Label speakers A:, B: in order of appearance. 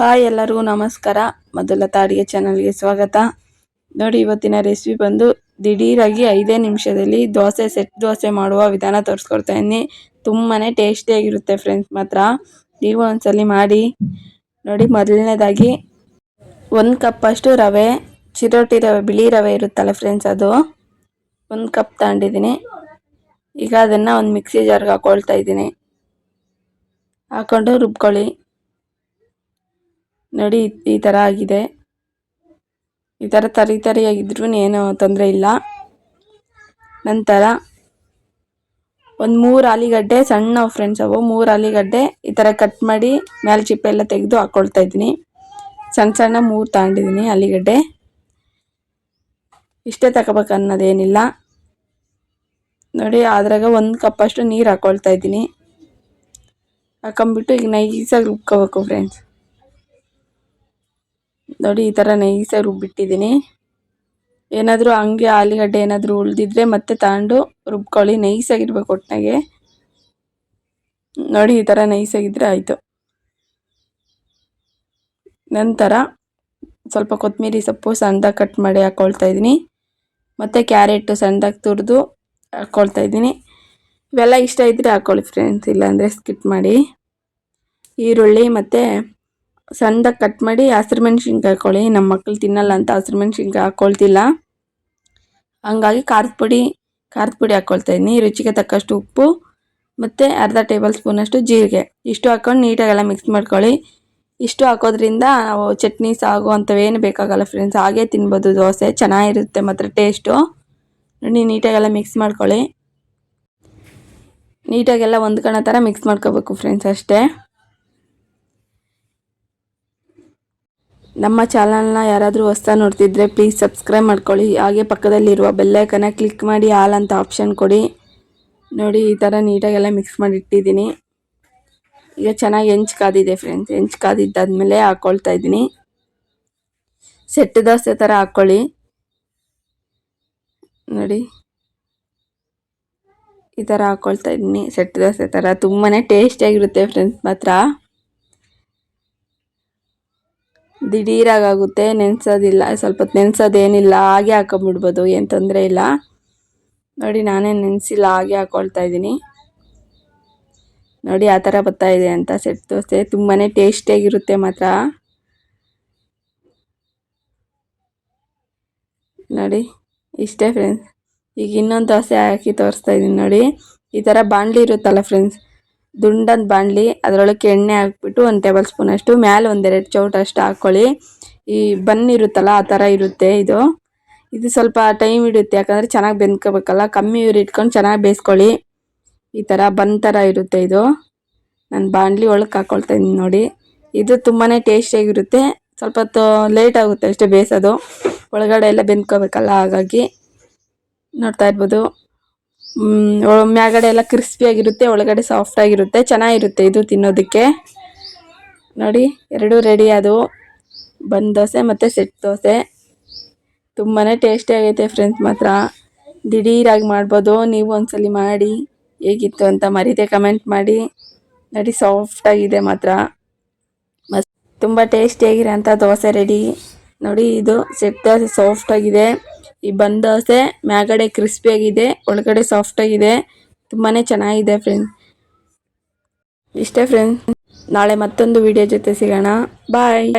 A: Hi ಎಲ್ಲರಿಗೂ ನಮಸ್ಕಾರ. ಮೊದಲ ಅಡುಗೆ ಚಾನಲ್ಗೆ ಸ್ವಾಗತ. ನೋಡಿ, ಇವತ್ತಿನ ರೆಸಿಪಿ ಬಂದು ದಿಢೀರಾಗಿ ಐದೇ ನಿಮಿಷದಲ್ಲಿ ದೋಸೆ ಸೆಟ್ ದೋಸೆ ಮಾಡುವ ವಿಧಾನ ತೋರಿಸ್ಕೊಡ್ತಾ ಇದ್ದೀನಿ. ತುಂಬಾ ಟೇಸ್ಟಿಯಾಗಿರುತ್ತೆ ಫ್ರೆಂಡ್ಸ್ ಮಾತ್ರ. ನೀವು ಒಂದ್ಸಲಿ ಮಾಡಿ. ನೋಡಿ, ಮೊದಲನೇದಾಗಿ ಒಂದು ಕಪ್ಪಷ್ಟು ರವೆ, ಚಿರೋಟಿ ರವೆ, ಬಿಳಿ ರವೆ ಇರುತ್ತಲ್ಲ ಫ್ರೆಂಡ್ಸ್ ಅದು. ಒಂದು ಕಪ್ ತಗೊಂಡಿದ್ದೀನಿ. ಈಗ ಅದನ್ನು ಒಂದು ಮಿಕ್ಸಿ ಜಾರ್ಗೆ ಹಾಕ್ಕೊಳ್ತಾ ಇದ್ದೀನಿ. ಹಾಕೊಂಡು ರುಬ್ಕೊಳ್ಳಿ. ನೋಡಿ, ಈ ಥರ ಆಗಿದೆ. ಈ ಥರ ತರಿ ತರಿಯಾಗಿದ್ರೂ ಏನು ತೊಂದರೆ ಇಲ್ಲ. ನಂತರ ಒಂದು ಮೂರು ಆಲಿಗಡ್ಡೆ, ಸಣ್ಣ ಫ್ರೆಂಡ್ಸ್ ಅವು. ಮೂರು ಆಲಿಗಡ್ಡೆ ಈ ಥರ ಕಟ್ ಮಾಡಿ ಮೇಲೆ ಚಿಪ್ಪೆ ಎಲ್ಲ ತೆಗೆದು ಹಾಕ್ಕೊಳ್ತಾ ಇದ್ದೀನಿ. ಸಣ್ಣ ಸಣ್ಣ ಮೂರು ತಗೊಂಡಿದ್ದೀನಿ ಆಲಿಗಡ್ಡೆ. ಇಷ್ಟೇ ತಗೋಬೇಕು ಅನ್ನೋದೇನಿಲ್ಲ. ನೋಡಿ, ಅದ್ರಾಗ ಒಂದು ಕಪ್ಪಷ್ಟು ನೀರು ಹಾಕ್ಕೊಳ್ತಾ ಇದ್ದೀನಿ. ಹಾಕೊಂಬಿಟ್ಟು ಈಗ ನೈಸಾಗಿ ರುಬ್ಕೋಬೇಕು ಫ್ರೆಂಡ್ಸ್ ನೋಡಿ, ಈ ಥರ ನೈಸಾಗಿ ರುಬ್ಬಿಟ್ಟಿದ್ದೀನಿ. ಏನಾದರೂ ಹಂಗೆ ಆಲೂಗಡ್ಡೆ ಏನಾದರೂ ಉಳಿದಿದ್ರೆ ಮತ್ತೆ ತಗೊಂಡು ರುಬ್ಕೊಳ್ಳಿ. ನೈಸಾಗಿರ್ಬೇಕು ಒಟ್ಟಿನಾಗೆ ನೋಡಿ, ಈ ಥರ ನೈಸಾಗಿದ್ದರೆ ಆಯಿತು. ನಂತರ ಸ್ವಲ್ಪ ಕೊತ್ತಂಬರಿ ಸೊಪ್ಪು ಸಣ್ಣದಾಗಿ ಕಟ್ ಮಾಡಿ ಹಾಕ್ಕೊಳ್ತಾ ಇದ್ದೀನಿ. ಮತ್ತು ಕ್ಯಾರೆಟು ಸಣ್ಣದಾಗಿ ತುರಿದು ಹಾಕ್ಕೊಳ್ತಾ ಇದ್ದೀನಿ. ಇವೆಲ್ಲ ಇಷ್ಟ ಇದ್ದರೆ ಹಾಕ್ಕೊಳ್ಳಿ ಫ್ರೆಂಡ್ಸ್. ಇಲ್ಲಾಂದರೆ ಸ್ಕಿಪ್ ಮಾಡಿ. ಈರುಳ್ಳಿ ಮತ್ತು ಸಣ್ಣದಾಗಿ ಕಟ್ ಮಾಡಿ ಹಸಿರು ಮೆಣಸಿನ್ಕಾಯಿ ಹಾಕೊಳ್ಳಿ. ನಮ್ಮ ಮಕ್ಕಳು ತಿನ್ನಲ್ಲ ಅಂತ ಹಸಿರು ಮೆಣಸಿನ್ಕಾಯಿ ಹಾಕ್ಕೊಳ್ತಿಲ್ಲ ಹಂಗಾಗಿ ಖಾರದ ಪುಡಿ ಖಾರದ ಪುಡಿ ಹಾಕ್ಕೊಳ್ತಾ ಇದ್ದೀನಿ ರುಚಿಗೆ ತಕ್ಕಷ್ಟು ಉಪ್ಪು ಮತ್ತು ಅರ್ಧ ಟೇಬಲ್ ಸ್ಪೂನಷ್ಟು ಜೀರಿಗೆ. ಇಷ್ಟು ಹಾಕ್ಕೊಂಡು ನೀಟಾಗೆಲ್ಲ ಮಿಕ್ಸ್ ಮಾಡ್ಕೊಳ್ಳಿ. ಇಷ್ಟು ಹಾಕೋದ್ರಿಂದ ನಾವು ಚಟ್ನಿ, ಸಾಗು ಅಂಥವೇನು ಬೇಕಾಗಲ್ಲ ಫ್ರೆಂಡ್ಸ್ ಹಾಗೆ ತಿನ್ಬೋದು ದೋಸೆ. ಚೆನ್ನಾಗಿರುತ್ತೆ ಮಾತ್ರ ಟೇಸ್ಟು ನೋಡಿ, ನೀಟಾಗೆಲ್ಲ ಮಿಕ್ಸ್ ಮಾಡ್ಕೊಳ್ಳಿ. ನೀಟಾಗೆಲ್ಲ ಹೊಂದ್ಕೊಳ್ಳೋ ಥರ ಮಿಕ್ಸ್ ಮಾಡ್ಕೋಬೇಕು ಫ್ರೆಂಡ್ಸ್ ಅಷ್ಟೇ. ನಮ್ಮ ಚಾನಲ್ನ ಯಾರಾದರೂ ಹೊಸ ನೋಡ್ತಿದ್ರೆ ಪ್ಲೀಸ್ ಸಬ್ಸ್ಕ್ರೈಬ್ ಮಾಡ್ಕೊಳ್ಳಿ. ಹಾಗೆ ಪಕ್ಕದಲ್ಲಿರುವ ಬೆಲ್ಲೈಕನ್ನ ಕ್ಲಿಕ್ ಮಾಡಿ ಆಲ್ ಅಂತ ಆಪ್ಷನ್ ಕೊಡಿ. ನೋಡಿ, ಈ ಥರ ನೀಟಾಗೆಲ್ಲ ಮಿಕ್ಸ್ ಮಾಡಿ ಇಟ್ಟಿದ್ದೀನಿ ಈಗ ಚೆನ್ನಾಗಿ ಹೆಂಚು ಕಾದಿದೆ ಫ್ರೆಂಡ್ಸ್ ಹೆಂಚು ಕಾದಿದ್ದಾದ್ಮೇಲೆ ಹಾಕ್ಕೊಳ್ತಾ ಇದ್ದೀನಿ. ಸೆಟ್ ದೋಸೆ ಥರ ಹಾಕ್ಕೊಳ್ಳಿ ನೋಡಿ. ಈ ಥರ ಹಾಕ್ಕೊಳ್ತಾ ಇದ್ದೀನಿ ಸೆಟ್ ದೋಸೆ ಥರ ತುಂಬಾ ಟೇಸ್ಟಿಯಾಗಿರುತ್ತೆ ಫ್ರೆಂಡ್ಸ್ ಮಾತ್ರ. ದಿಢೀರಾಗುತ್ತೆ ನೆನೆಸೋದಿಲ್ಲ, ಸ್ವಲ್ಪ ಹೊತ್ತು ನೆನೆಸೋದೇನಿಲ್ಲ, ಹಾಗೆ ಹಾಕೊಂಬಿಡ್ಬೋದು, ಏನು ತೊಂದರೆ ಇಲ್ಲ. ನೋಡಿ, ನಾನೇ ನೆನೆಸಿಲ್ಲ, ಹಾಗೆ ಹಾಕ್ಕೊಳ್ತಾ ಇದ್ದೀನಿ. ನೋಡಿ, ಆ ಥರ ಇದೆ ಅಂತ ಸೆಟ್ ದೋಸೆ. ತುಂಬಾ ಟೇಸ್ಟಿಯಾಗಿರುತ್ತೆ ಮಾತ್ರ. ನೋಡಿ, ಇಷ್ಟೇ ಫ್ರೆಂಡ್ಸ್ ಈಗ ಇನ್ನೊಂದು ದೋಸೆ ಹಾಕಿ ತೋರಿಸ್ತಾ ಇದ್ದೀನಿ ನೋಡಿ. ಈ ಥರ ಬಾಣಲಿ ಇರುತ್ತಲ್ಲ ಫ್ರೆಂಡ್ಸ್ ದುಂಡದ ಬಾಣಲಿ, ಅದರೊಳಗೆ ಎಣ್ಣೆ ಹಾಕ್ಬಿಟ್ಟು ಒಂದು ಟೇಬಲ್ ಸ್ಪೂನ್ ಅಷ್ಟು, ಮ್ಯಾಲೆ ಒಂದೆರಡು ಚೌಟ ಅಷ್ಟು ಹಾಕ್ಕೊಳ್ಳಿ ಈ ಬನ್ ಇರುತ್ತಲ್ಲ, ಆ ಥರ ಇರುತ್ತೆ ಇದು. ಇದು ಸ್ವಲ್ಪ ಟೈಮ್ ಹಿಡಿಯುತ್ತೆ, ಯಾಕಂದರೆ ಚೆನ್ನಾಗಿ ಬೆಂದ್ಕೋಬೇಕಲ್ಲ, ಕಮ್ಮಿ ಇವ್ರು ಇಟ್ಕೊಂಡು ಚೆನ್ನಾಗಿ ಬೇಯಿಸ್ಕೊಳ್ಳಿ. ಈ ಥರ ಬನ್ ಥರ ಇರುತ್ತೆ ಇದು. ನಾನು ಬಾಣಲಿ ಒಳಗೆ ಹಾಕ್ಕೊಳ್ತಾ ಇದ್ದೀನಿ ನೋಡಿ. ಇದು ತುಂಬಾ ಟೇಸ್ಟಿಯಾಗಿರುತ್ತೆ ಸ್ವಲ್ಪ ಲೇಟ್ ಆಗುತ್ತೆ ಅಷ್ಟೇ ಬೇಯಿಸೋದು. ಒಳಗಡೆ ಎಲ್ಲ ಬೆಂದ್ಕೋಬೇಕಲ್ಲ, ಹಾಗಾಗಿ ನೋಡ್ತಾ ಇರ್ಬೋದು. ಮ್ಯಾಗಡೆ ಎಲ್ಲ ಕ್ರಿಸ್ಪಿಯಾಗಿರುತ್ತೆ ಒಳಗಡೆ ಸಾಫ್ಟಾಗಿರುತ್ತೆ ಚೆನ್ನಾಗಿರುತ್ತೆ ಇದು ತಿನ್ನೋದಕ್ಕೆ. ನೋಡಿ, ಎರಡೂ ರೆಡಿ ಅದು. ಬಂದ್ ದೋಸೆ ಮತ್ತು ಸೆಟ್ ದೋಸೆ. ತುಂಬಾ ಟೇಸ್ಟಿ ಆಗೈತೆ ಫ್ರೆಂಡ್ಸ್ ಮಾತ್ರ. ದಿಢೀರಾಗಿ ಮಾಡ್ಬೋದು, ನೀವು ಒಂದ್ಸಲಿ ಮಾಡಿ, ಹೇಗಿತ್ತು ಅಂತ ಮರೀತೆ ಕಮೆಂಟ್ ಮಾಡಿ. ನೋಡಿ ಸಾಫ್ಟಾಗಿದೆ ಮಾತ್ರ. ಮಸ್ತ್ ತುಂಬ ಟೇಸ್ಟಿಯಾಗಿರೋ ಅಂಥ ದೋಸೆ ರೆಡಿ ನೋಡಿ, ಇದು ಸೆಟ್ ದೋಸೆ ಸಾಫ್ಟಾಗಿದೆ ಈ ಬನ್ ದೋಸೆ ಮ್ಯಾಗಡೆ ಕ್ರಿಸ್ಪಿಯಾಗಿದೆ ಒಳಗಡೆ ಸಾಫ್ಟಾಗಿದೆ ತುಂಬಾ ಚೆನ್ನಾಗಿದೆ ಫ್ರೆಂಡ್ಸ್ ಇಷ್ಟೇ ಫ್ರೆಂಡ್ಸ್ ನಾಳೆ ಮತ್ತೊಂದು ವಿಡಿಯೋ ಜೊತೆ ಸಿಗೋಣ. ಬಾಯ್